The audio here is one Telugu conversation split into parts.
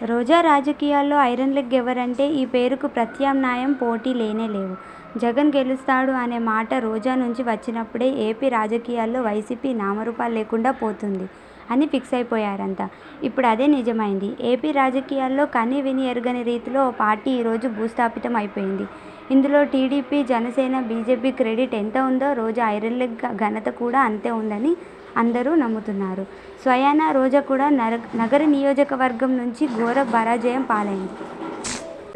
రోజా రాజకీయాల్లో ఐరన్ లెగ్ ఎవరంటే ఈ పేరుకు ప్రత్యామ్నాయం పోటీ లేనే లేవు జగన్ గెలుస్తాడు అనే మాట రోజా నుంచి వచ్చినప్పుడే ఏపీ రాజకీయాల్లో వైసీపీ నామరూపాలు లేకుండా పోతుంది అని ఫిక్స్ అయిపోయారంతా ఇప్పుడు అదే నిజమైంది. ఏపీ రాజకీయాల్లో కని విని ఎరుగని రీతిలో పార్టీ ఈరోజు భూస్థాపితం అయిపోయింది. ఇందులో టీడీపీ, జనసేన, బీజేపీ క్రెడిట్ ఎంత ఉందో రోజా ఐరన్ లెగ్ ఘనత కూడా అంతే ఉందని అందరూ నమ్ముతున్నారు. స్వయానా రోజా కూడా నగర నియోజకవర్గం నుంచి ఘోర పరాజయం పాలైంది.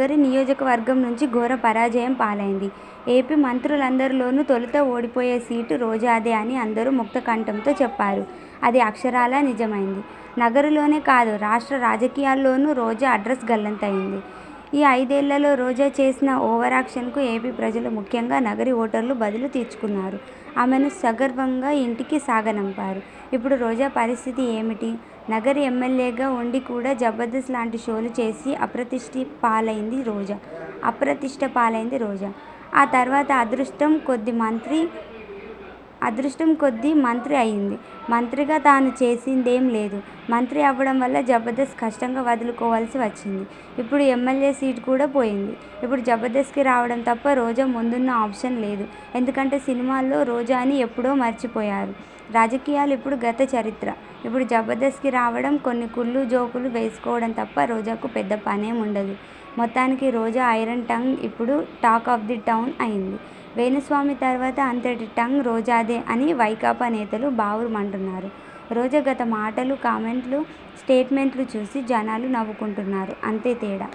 నగరి నియోజకవర్గం నుంచి ఘోర పరాజయం పాలైంది. ఏపీ మంత్రులందరిలోనూ తొలుత ఓడిపోయే సీటు రోజాదే అని అందరూ ముక్తకంఠంతో చెప్పారు. అది అక్షరాలా నిజమైంది. నగరులోనే కాదు రాష్ట్ర రాజకీయాల్లోనూ రోజా అడ్రస్ గల్లంతైంది. ఈ ఐదేళ్ళలో రోజా చేసిన ఓవరాక్షన్కు ఏపీ ప్రజలు ముఖ్యంగా నగరి ఓటర్లు బదులు తీర్చుకున్నారు. ఆమెను సగర్వంగా ఇంటికి సాగనంపారు. ఇప్పుడు రోజా పరిస్థితి ఏమిటి? నగరి ఎమ్మెల్యేగా ఉండి కూడా జబర్దస్త్ లాంటి షోలు చేసి అప్రతిష్ట పాలైంది రోజా. అప్రతిష్ట పాలైంది రోజా. ఆ తర్వాత అదృష్టం కొద్ది మంత్రి అదృష్టం కొద్దీ మంత్రి అయింది. మంత్రిగా తాను చేసిందేం లేదు. మంత్రి అవ్వడం వల్ల జబర్దస్త్ కష్టంగా వదులుకోవాల్సి వచ్చింది. ఇప్పుడు ఎమ్మెల్యే సీట్ కూడా పోయింది. ఇప్పుడు జబర్దస్త్కి రావడం తప్ప రోజా ముందున్న ఆప్షన్ లేదు. ఎందుకంటే సినిమాల్లో రోజాని ఎప్పుడో మర్చిపోయారు. రాజకీయాలు ఇప్పుడు గత చరిత్ర. ఇప్పుడు జబర్దస్త్కి రావడం, కొన్ని కుళ్ళు జోకులు వేసుకోవడం తప్ప రోజాకు పెద్ద పనేం ఉండదు. మొత్తానికి రోజా ఐరన్ టంగ్ ఇప్పుడు టాక్ ఆఫ్ ది టౌన్ అయింది. వేణుస్వామి తర్వాత అంతటి టంగ్ రోజాదే అని వైకాపా నేతలు బావురుమంటున్నారు. రోజా గత మాటలు, కామెంట్లు, స్టేట్మెంట్లు చూసి జనాలు నవ్వుకుంటున్నారు. అంతే తేడా!